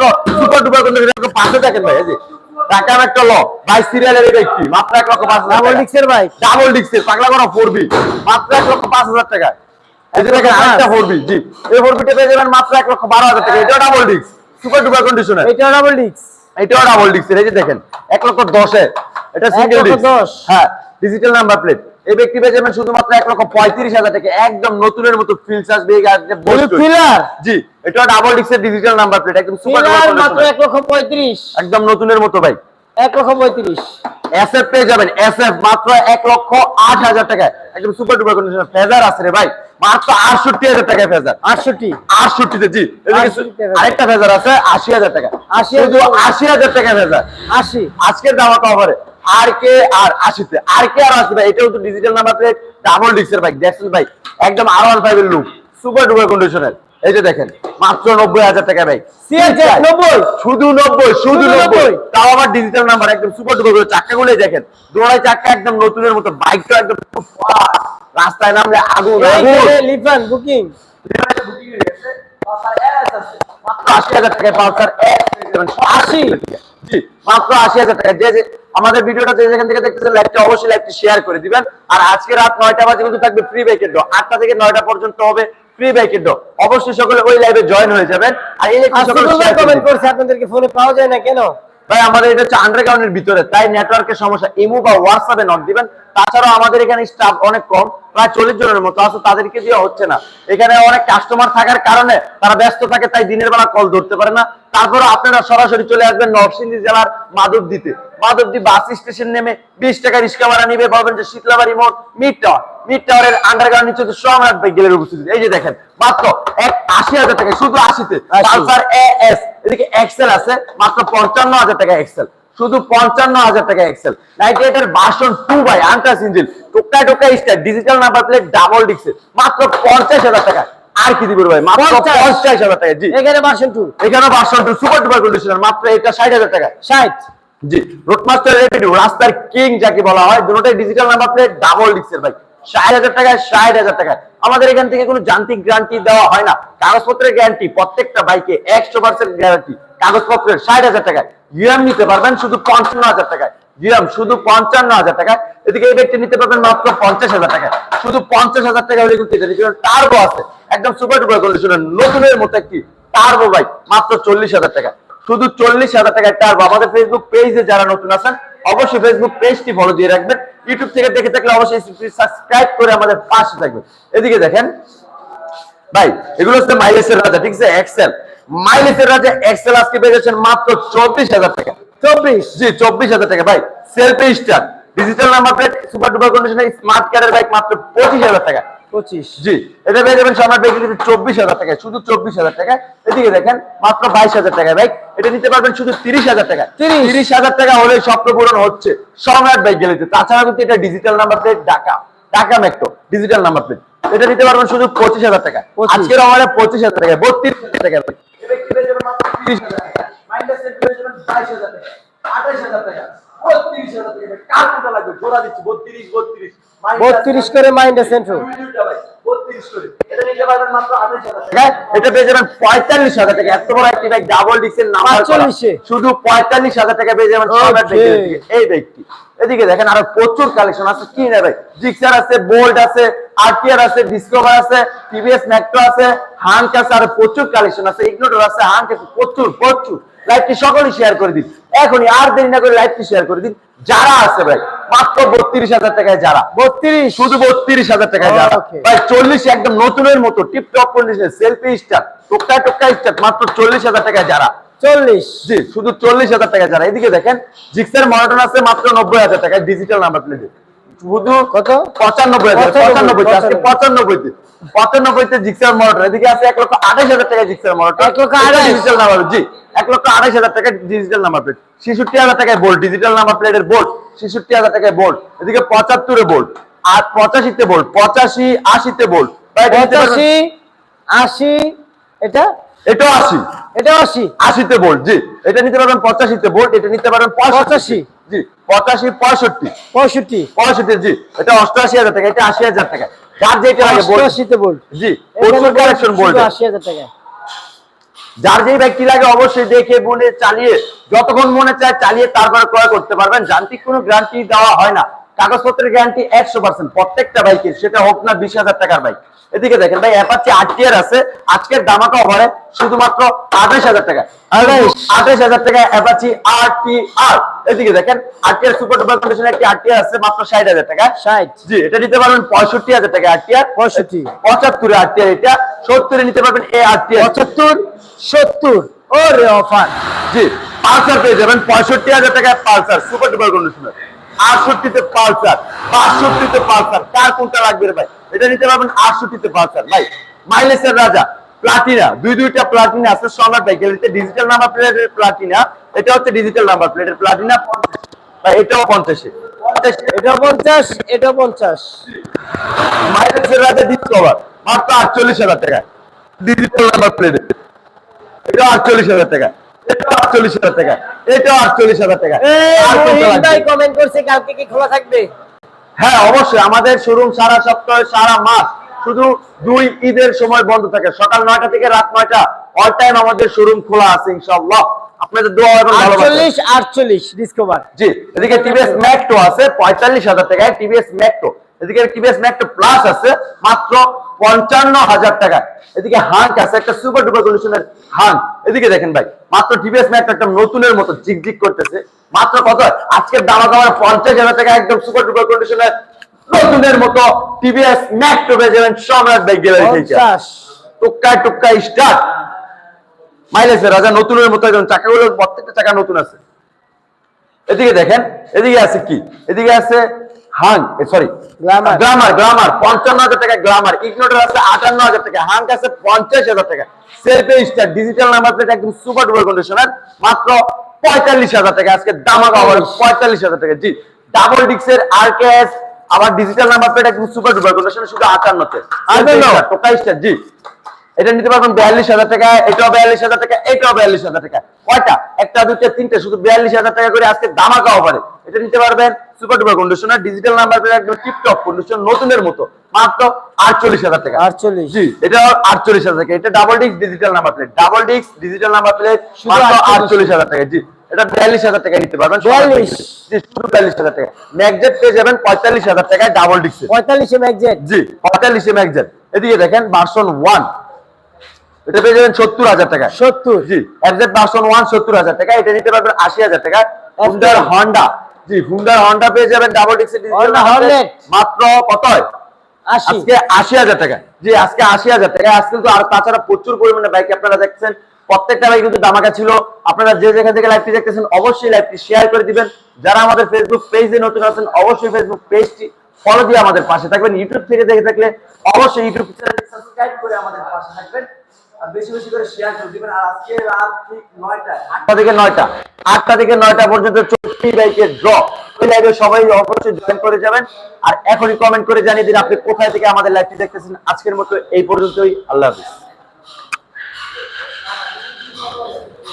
মাত্র super duper কন্ডিশনের পাশে দেখেন ভাই এই যে একটা ল বাইশ সিরিয়ালের মাত্র এক লক্ষ পাঁচ ডাবল ডিক্সের বাইক ডাবল ডিক্সের পাগলা করা ফোর বি মাত্র এক লক্ষ পাঁচ হাজার টাকা এই যে দেখেন আরেকটা ফোর বি জি এই ফোর বিটা পেয়ে যাবেন মাত্র এক লক্ষ বারো হাজার টাকা। এটাও ডাবল ডিক্স সুপার ডুপার কন্ডিশনের এটা ডাবল ডিক্স এটাও ডাবল ডিক্স এই যে দেখেন এক লক্ষ দশে এটা সিঙ্গেল ডিক্স। হ্যাঁ ডিজিটাল নাম্বার প্লেট এই ব্যক্তি পেয়ে যাবেন শুধুমাত্র এক লক্ষ পঁয়ত্রিশ হাজার টাকা একদম নতুনের মতো ফিলস আসবে এই গাড়িতে বসবে। জি এটা ডাবল ডিক্সের ডিজিটাল নাম্বার প্লেট একদম সুপার মাত্র এক লক্ষ পঁয়ত্রিশ। একদম নতুনের মতো ভাই। এক লক্ষ পঁয়ত্রিশ। এসএফ পেয়ে যাবেন এসএফ মাত্র এক লক্ষ আট হাজার টাকায়। একদম সুপার ডুপার কন্ডিশন ফেজার আছে রে ভাই। মাত্র আটষট্টি হাজার টাকায় ফেজার আটষট্টি। আটষট্টিতে জি। এদিকে 68 ফেজার। আরেকটা ফেজার আছে আশি হাজার টাকা। 80 শুধু আশি হাজার টাকা ফেজার আশি। আজকের দাম কভারে আর কে আর আশিতে। আর কে আর আশি এটাও তো ডিজিটাল নাম্বার প্লেট ডাবল ডিক্সের বাইক দেখছেন ভাই। একদম আর ওয়ান ফাইভ এর লুক সুপার ডুপার কন্ডিশনের এই যে দেখেন মাত্র নব্বই হাজার টাকা ভাই। নব্বই? শুধু নব্বই শুধু নব্বই। তাও আবার ডিজিটাল নাম্বার একদম সুপার ডুপার চাক্কা গুলো দেখেন। দোড়াই চাক্কা একদম নতুনের মতো বাইকটা একদম রাস্তায় নামলে আগুন আগুন। লিফান বুকিং আশি হাজার টাকায় পালসার আশি? জি মাত্র আশি হাজার টাকা। যে যে আমাদের ভিডিওটা যে যেখান থেকে দেখতেছেন লাইভটা অবশ্যই লাইভটি শেয়ার করে দিবেন। আর আজকে রাত নয়টা বাজে কিন্তু থাকবে ফ্রি বাইকের ডো আটটা থেকে নয়টা পর্যন্ত হবে ফ্রি বাইকের ডো অবশ্যই সকলে ওই লাইভে জয়েন হয়ে যাবেন। আর এই কমেন্ট করছে আপনাদেরকে ফোনে পাওয়া যায় না কেন? ভাই, আমাদের এটা হচ্ছে আন্ডারগ্রাউন্ডের ভিতরে, তাই নেটওয়ার্কের সমস্যা। ইমো বা হোয়াটসঅ্যাপে নট দিবেন, তাছাড়াও আমাদের এখানে স্টাফ অনেক কম, প্রায় চল্লিশ জনের মতো আছে, তাদেরকে দিয়ে হচ্ছে না। এখানে অনেক কাস্টমার থাকার কারণে তারা ব্যস্ত থাকে, তাই দিনের বেলা কল ধরতে পারে না। তারপরে আপনারা সরাসরি চলে আসবেন নরসিংদী জেলার মাধবদীতে। মাধবদী বাস স্টেশন নেমে বিশ টাকা রিক্সা ভাড়া নিবে বলবেন যে শীতলাবাড়ি মোড় মিড টাওয়ার। মিড টাওয়ারের আন্ডারগ্রাউন্ড নিচে সম্রাট ভাই গেলের উপস্থিতি। এই যে দেখেন মাত্র এক আশি হাজার টাকা শুধু আশিতে। আশি। পালসার এস এদিকে এক্সেল আছে মাত্র পঞ্চান্ন হাজার টাকা এক্সেল শুধু পঞ্চান্ন হাজার টাকা এক্সেল নাইনটি এর ভার্সন টু বাই আন্টাস ইঞ্জিন টোকা টোকা start digital number plate double ডিক্সের মাত্র পঞ্চাশ হাজার টাকা। আর কি দিব ভাই? মাত্র পঞ্চাশ। হাজার টাকা জি। এখানে ভার্সন টু এখানে version two super duper conditioner মাত্র এটা ষাট হাজার টাকা। ষাট। জি রোডমাস্টার রেভিনিউ রাস্তার কিং যাকে বলা হয়, দুটোটাই ডিজিটাল নাম্বার প্লেট ডাবল ডিক্সের ভাই। ষাট হাজার টাকায় ষাট হাজার টাকায়। আমাদের এখান থেকে কোনো যান্ত্রিক গ্যারান্টি দেওয়া হয় না। কাগজপত্রের গ্যারান্টি প্রত্যেকটা বাইকে একশো পার্সেন্ট গ্যারান্টি কাগজপত্রের ষাট হাজার টাকায়। ইউএম নিতে পারবেন শুধু পঞ্চান্ন হাজার টাকায়। ইউএম শুধু পঞ্চান্ন হাজার টাকায়। এদিকে এই ব্যক্তি নিতে পারবেন মাত্র পঞ্চাশ হাজার টাকায়। শুধু পঞ্চাশ হাজার টাকা হলে কিন্তু টার্বো আছে। একদম সুপার ডুপার কন্ডিশনের নতুনের মতো একটি টার্বো বাইক মাত্র চল্লিশ হাজার টাকা শুধু চল্লিশ হাজার টাকার টার্বো আমাদের ফেসবুক পেজে যারা নতুন আছেন অবশ্যই ফেসবুক পেজটি ফলো দিয়ে রাখবেন। ইউটিউব থেকে দেখে থাকলে অবশ্যই সাবস্ক্রাইব করে আমাদের পাশে থাকবেন। এদিকে দেখেন ভাই এগুলো হচ্ছে মাইলেজের রাজা ঠিক আছে? এক্সেল মাইলেজের রাজা এক্সেল আজকে পেয়ে যাচ্ছেন মাত্র চব্বিশ হাজার টাকা। চব্বিশ? জি চব্বিশ হাজার টাকা। ভাই self start digital number plate super duper কন্ডিশনে স্মার্ট কার্ডের বাইক মাত্র পঁচিশ হাজার টাকা। জি এটা পেয়ে যাবেন সম্রাট বাইক কিন্তু চব্বিশ হাজার টাকায় শুধু চব্বিশ হাজার টাকায়। এদিকে দেখেন মাত্র বাইশ হাজার টাকায় বাইক এটা নিতে পারবেন শুধু তিরিশ হাজার টাকা তিরিশ। হাজার টাকা হলে স্বপ্ন পূরণ হচ্ছে। সম্রাট বাইক গেলেতে তাছাড়া কিন্তু এটা digital number plate Dhaka. Dhaka metro digital number plate এটা নিতে পারবেন শুধু পঁচিশ হাজার টাকা আজকের পঁচিশ হাজার টাকা বত্রিশ হাজার টাকা ভাই। এ ব্যক্তি পেয়ে যাবেন মাত্র 30 হাজার টাকা। মাইনাস সেট পেয়ে যাবেন 22 হাজার টাকা, 28 হাজার টাকা, 32 হাজার টাকা। কার লাগবে? জোড়া দিচ্ছি, 32, 32 মাইনাস বত্রিশ করে মাইন্ড সেন্ট্রো দুই 32 করে। এটা নিতে পারবেন মাত্র 28 হাজার টাকা। এটা পেয়ে যাবেন 45 হাজার টাকা। এত বড় একটি ব্যাগ ডাবল। 45 এ। শুধু 45 হাজার টাকা পেয়ে যাবেন। এই ব্যাগটি এদিকে দেখেন আরও প্রচুর কালেকশন আছে কি নেবে জিক্সার আছে বোল্ট আছে আরটিআর আছে ডিসকভার আছে টিভিএস মেট্রো আছে হাঙ্ক আছে আর প্রচুর কালেকশন আছে ইগনোটর আছে হাঙ্ক আছে প্রচুর প্রচুর লাইভটি সকলেই শেয়ার করে দিন এখনই আর দেরি না করে লাইভটি শেয়ার করে দিন যারা আছে ভাই মাত্র বত্রিশ হাজার টাকায় যারা। বত্রিশ? শুধু বত্রিশ হাজার টাকায় যারা. ভাই চল্লিশ একদম নতুনের মতো টিপ টপ কন্ডিশনে সেলফি স্টার টোকা টোকা স্টার মাত্র চল্লিশ হাজার টাকায় যারা। চল্লিশ। জি শুধু চল্লিশ হাজার টাকা যারা। এদিকে দেখেন জিক্সের মডেল আছে মাত্র নব্বই হাজার টাকা ডিজিটাল নাম্বার প্লেটে শুধু কত? পঁচানব্বই হাজার পঁচানব্বই, পঁচানব্বই আজকে পঁচানব্বইতে পঁচানব্বইতে জিক্সের মডেল এদিকে আছে এক লক্ষ আঠাশ হাজার টাকা জিক্সের মডেল এক লক্ষ ডিজিটাল নাম্বার জি এক লক্ষ আঠাশ হাজার টাকা ডিজিটাল নাম্বার প্লেট ছেষট্টি হাজার টাকায় বোল্ট ডিজিটাল নাম্বার প্লেটের বোল্ট ছেষট্টি হাজার টাকায় বোল্ট এদিকে পঁচাত্তরে বোল্ট আর পঁচাশিতে বোল্ট পঁচাশি আশিতে বোল্ট পঁচাশি আশি এটা? এটাও আশি। এটা আশি? আশিতে ভোল্ট জি। এটা নিতে পারবেন পঁচাশিতে ভোল্ট এটা নিতে পারবেন পঁচাশি। জি পঁচাশি পঁয়ষট্টি। পঁয়ষট্টি। পঁয়ষট্টি জি। এটা অষ্টআশি হাজার টাকা এটা আশি হাজার টাকা। যার যেটা লাগে ভোল্ট বল জি প্রচুর কালেকশন আশি হাজার টাকা। যার যেই ব্যক্তি লাগে অবশ্যই দেখে বলে চালিয়ে, যতক্ষণ মনে চায় চালিয়ে তারপরে ক্রয় করতে পারবেন। যান্ত্রিক কোনো গ্যারান্টি দেওয়া হয় না। কাগজপত্রের গ্যারান্টি একশো পার্সেন্ট প্রত্যেকটা বাইকের সেটা হোক না বিশ হাজার টাকার বাইক এদিকে দেখেন ভাই অ্যাপাচি আট টিয়ার আছে। আজকের দামাকা ওভারে শুধুমাত্র আঠাশ হাজার টাকা। আঠাশ। হাজার টাকা অ্যাপাচি আর টি আর এদিকে দেখেন আট টিয়ার সুপার ডুপার কন্ডিশন একটি আট টিয়ার আছে মাত্র ষাট হাজার টাকা। ষাট। জি এটা নিতে পারবেন পঁয়ষট্টি হাজার টাকা আট টিয়ার পঁয়ষট্টি। পঁচাত্তরে আট টিয়ার এটা। সত্তরে নিতে পারবেন এ আট টিয়ার পঁচাত্তর সত্তর। ও রে অফার। জি পালসার পেয়ে যাবেন পঁয়ষট্টি হাজার টাকায় পালসার সুপার ডুপার কন্ডিশনার আটষট্টিতে পালসার বাষট্টিতে পালসার। কার কোনটা লাগবে রে ভাই? এটা নিতে পারবেন আটষট্টিতে পালসার। ভাই মাইলেজের রাজা প্লাটিনা। দুই দুইটা প্লাটিনা আছে সম্রাট বাইকের ডিজিটাল নাম্বার প্লেটের প্লাটিনা এটা হচ্ছে ডিজিটাল নাম্বার প্লেটের প্লাটিনা পঞ্চাশ। ভাই এটাও পঞ্চাশে। পঞ্চাশে। এটা পঞ্চাশ এটা পঞ্চাশ। মাইলেজের রাজা ডিসকভার মাত্র আটচল্লিশ হাজার টাকা ডিজিটাল নাম্বার প্লেটের এটা আটচল্লিশ হাজার টাকা এটা আটচল্লিশ হাজার টাকা এটা আটচল্লিশ হাজার টাকা। আর কোনটা লাগবে? কমেন্ট করছে কালকে কি খোলা থাকবে? হ্যাঁ অবশ্যই আমাদের শোরুম সারা সপ্তাহে সারা মাস শুধু দুই ঈদের সময় বন্ধ থাকে। সকাল নয়টা থেকে রাত নয়টা অল টাইম আমাদের শোরুম খোলা আছে ইনশাআল্লাহ। আপনাদের দোয়া এবং ভালোবাসা। আটচল্লিশ আটচল্লিশ ডিসকভার জি এদিকে টিভিএস ম্যাক্টো আছে পঁয়তাল্লিশ হাজার টাকায় টিভিএস ম্যাক্টো এদিকে টিভিএস ম্যাক্টো প্লাস আছে মাত্র পঞ্চান্ন হাজার টাকা। এদিকে হাঙ্ক আছে একটা সুপার ডুপার কন্ডিশনের হাঙ্ক। এদিকে দেখেন ভাই মাত্র টিভিএস ম্যাক্টো একটা নতুনের মতো জিকজিক করতেছে। মাত্র কত? আজকের দাম আমার পঞ্চাশ হাজার টাকা একদম সুপার ডুপার কন্ডিশনের নতুনের মতো টিভিএস ম্যাক্টো পেয়ে যাবেন সম্রাট বাইক গ্যালারি থেকে। টুক্কায় টুক্কায় স্টার্ট মাইলেজের রাজা নতুনের মতো একদম চাকাগুলো প্রত্যেকটা চাকা নতুন আছে। এদিকে দেখেন এদিকে আছে কি? এদিকে আছে হাং সরি। গ্লামার গ্লামার পঞ্চান্ন হাজার টাকা গ্লামার ইগনোটার আছে আটান্ন হাজার টাকা হাং আছে পঞ্চাশ হাজার টাকা self start digital number plate একদম সুপার ডুপার কন্ডিশনার মাত্র পঁয়তাল্লিশ হাজার টাকা আজকে দাম আবার পঁয়তাল্লিশ হাজার টাকা জি ডাবল ডিক্সের আর কে এস আবার ডিজিটাল নাম্বার প্লেট একদম সুপার ডুপার কন্ডিশনার শুধু আটান্নতে আটান্ন। টোকা স্টার জি এটা নিতে পারবেন বিয়াল্লিশ হাজার টাকা এটাও বিয়াল্লিশ হাজার টাকা এটাও বিয়াল্লিশ হাজার টাকা। কয়টা? একটা দুইটা তিনটা শুধু বিয়াল্লিশ হাজার টাকা করে আজকে দামাকা অফারে এটা নিতে পারবেন super duper conditioner digital number plate একদম টিপটপ কন্ডিশন নতুনের মতো মাত্র আটচল্লিশ হাজার টাকা। আটচল্লিশ। জি এটা আটচল্লিশ হাজার টাকা এটা double disc digital number plate double disc digital number plate মাত্র আটচল্লিশ হাজার টাকা। জি। এটা বিয়াল্লিশ হাজার টাকা নিতে পারবেন 42 জি শুধু বিয়াল্লিশ হাজার টাকা। পেয়ে যাবেন পঁয়তাল্লিশ হাজার টাকায় ডাবল ডিস্ক পঁয়তাল্লিশে জি পঁয়তাল্লিশে এদিকে দেখেন ভার্সন ওয়ান এটা পেয়ে যাবেন সত্তর হাজার টাকা সত্তর জি। ভার্সন ওয়ান সত্তর হাজার টাকা। এটা নিতে পারবেন আশি হাজার টাকা। হুন্ডার হন্ডা জি হুন্ডার হন্ডা পেয়ে যাবেন ডাবল মাত্র কত আজকে আশি হাজার টাকা। জি আজকে আশি হাজার টাকা। আজকে কিন্তু আর তাছাড়া প্রচুর পরিমাণে বাইক আপনারা দেখছেন প্রত্যেকটা বাইক কিন্তু দামাকা ছিল। আপনারা যে যেখান থেকে লাইভটি দেখতেছেন অবশ্যই লাইভটি শেয়ার করে দিবেন। যারা আমাদের ফেসবুক পেজে নতুন আছেন অবশ্যই ফেসবুক পেজটি ফলো দিয়ে আমাদের পাশে থাকবেন। ইউটিউব থেকে দেখে থাকলে অবশ্যই ইউটিউব চ্যানেলটি সাবস্ক্রাইব করে আমাদের পাশে থাকবেন। বেশি বেশি করে শেয়ার করে দিবেন। আর আজকে রাত ঠিক নয়টা আটটা থেকে নয়টা। আটটা থেকে নয়টা পর্যন্ত চট্টি বাইকের ড্র ওই লাইভে সবাই অবশ্যই জয়েন করে যাবেন। আর এখনই কমেন্ট করে জানিয়ে দিন আপনি কোথায় থেকে আমাদের লাইভটি দেখতেছেন। আজকের মতো এই পর্যন্তই। আল্লাহ হাফিজ।